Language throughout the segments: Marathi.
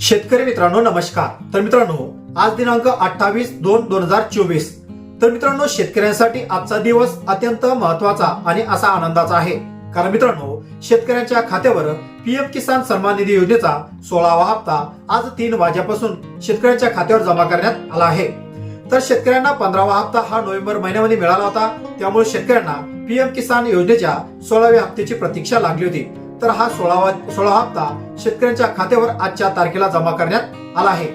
शेतकरी मित्रांनो नमस्कार. तर मित्रांनो आज दिनांक अठ्ठावीस दोन दोन हजार चोवीस. तर मित्रांनो शेतकऱ्यांसाठी आजचा दिवस अत्यंत महत्त्वाचा आणि असा आनंदाचा आहे. कारण मित्रांनो शेतकऱ्यांच्या खात्यावर पीएम किसान सन्मान निधी योजनेचा सोळावा हप्ता आज तीन वाजेपासून शेतकऱ्यांच्या खात्यावर जमा करण्यात आला आहे. तर शेतकऱ्यांना पंधरावा हप्ता हा नोव्हेंबर महिन्यामध्ये मिळाला होता. त्यामुळे शेतकऱ्यांना पीएम किसान योजनेच्या सोळाव्या हप्त्याची प्रतीक्षा लागली होती. तर हा सोळावा सोळा हप्ता शेतकऱ्यांच्या खात्यावर आजच्या तारखेला जमा करण्यात आला आहे.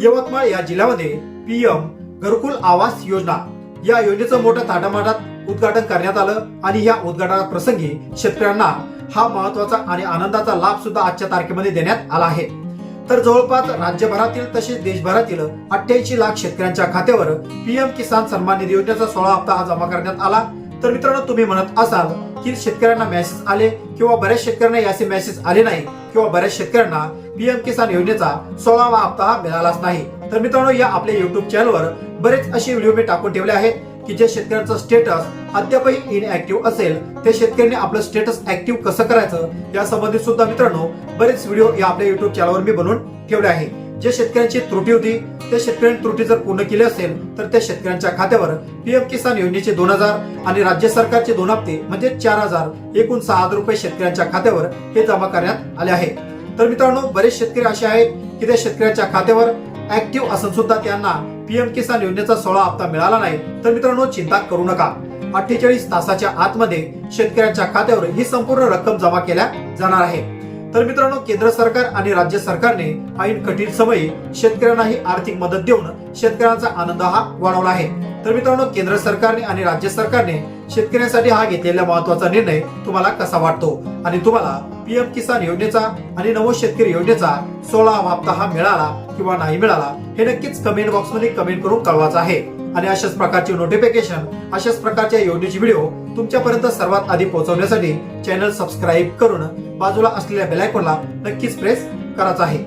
यवतमाळ या जिल्ह्यामध्ये पीएम घरकुल आवास योजना या योजनेचं मोठं थाटामाटात उद्घाटन करण्यात आलं आणि या उद्घाटना प्रसंगी शेतकऱ्यांना हा महत्त्वाचा आणि आनंदाचा लाभ सुद्धा आजच्या तारखेमध्ये देण्यात आला आहे. तर जवळपास राज्यभरातील तसेच देशभरातील अठ्ठ्याऐंशी लाख शेतकऱ्यांच्या खात्यावर पीएम किसान सन्मान निधी योजनेचा सोळा हप्ता हा जमा करण्यात आला. तर मित्रांनो तुम्ही म्हणत असाल की शेतकऱ्यांना मेसेज आले किंवा बऱ्याच शेतकऱ्यांना याचे मेसेज आले नाही किंवा बऱ्याच शेतकऱ्यांना पीएम किसान योजनेचा सोळावा हप्ता हा मिळालाच नाही. तर मित्रांनो या आपल्या युट्यूब चॅनलवर बरेच असे व्हिडिओ मी टाकून ठेवले आहेत की जे शेतकऱ्यांचं स्टेटस अद्यापही इनऍक्टिव्ह असेल ते शेतकऱ्यांनी आपलं स्टेटस ऍक्टिव्ह कसं करायचं या संबंधित सुद्धा मित्रांनो बरेच व्हिडिओ या आपल्या युट्यूब चॅनलवर मी बनवून ठेवले आहे. जे शेतकऱ्यांची त्रुटी होती त्या शेतकऱ्यांनी त्रुटी जर पूर्ण केली असेल तर त्या शेतकऱ्यांच्या खात्यावर पीएम किसान योजनेचे दोन हजार आणि राज्य सरकारचे दोन हप्ते म्हणजे चार हजार एकूण सहा हजार रुपये शेतकऱ्यांच्या खात्यावर हे जमा करण्यात आले आहे. तर मित्रांनो बरेच शेतकरी असे आहेत की त्या शेतकऱ्यांच्या खात्यावर ऍक्टिव्ह असून सुद्धा त्यांना पीएम किसान योजनेचा सोळा हप्ता मिळाला नाही. तर मित्रांनो चिंता करू नका. अठ्ठेचाळीस तासाच्या आतमध्ये शेतकऱ्यांच्या खात्यावर ही संपूर्ण रक्कम जमा केल्या जाणार आहे. तर मित्रांनो केंद्र सरकार आणि राज्य सरकारने ऐन कठीण समयी शेतकऱ्यांनाही आर्थिक मदत देऊन शेतकऱ्यांचा आनंद हा वाढवला आहे. तर मित्रांनो केंद्र सरकारने आणि राज्य सरकारने शेतकऱ्यांसाठी हा घेतलेला महत्त्वाचा निर्णय तुम्हाला कसा वाटतो? आणि तुम्हाला पीएम किसान योजनेचा आणि नवो शेतकरी योजनेचा सोळा हप्ता हा मिळाला किंवा नाही मिळाला हे नक्कीच कमेंट बॉक्समध्ये कमेंट करून कळवायचं आहे. आणि अशाच प्रकारचे नोटिफिकेशन अशाच प्रकारच्या योजनेची व्हिडिओ तुमच्यापर्यंत सर्वात आधी पोहोचवण्यासाठी चॅनल सबस्क्राईब करून बाजूला असलेल्या बेलायकॉनला नक्कीच प्रेस करायचा आहे.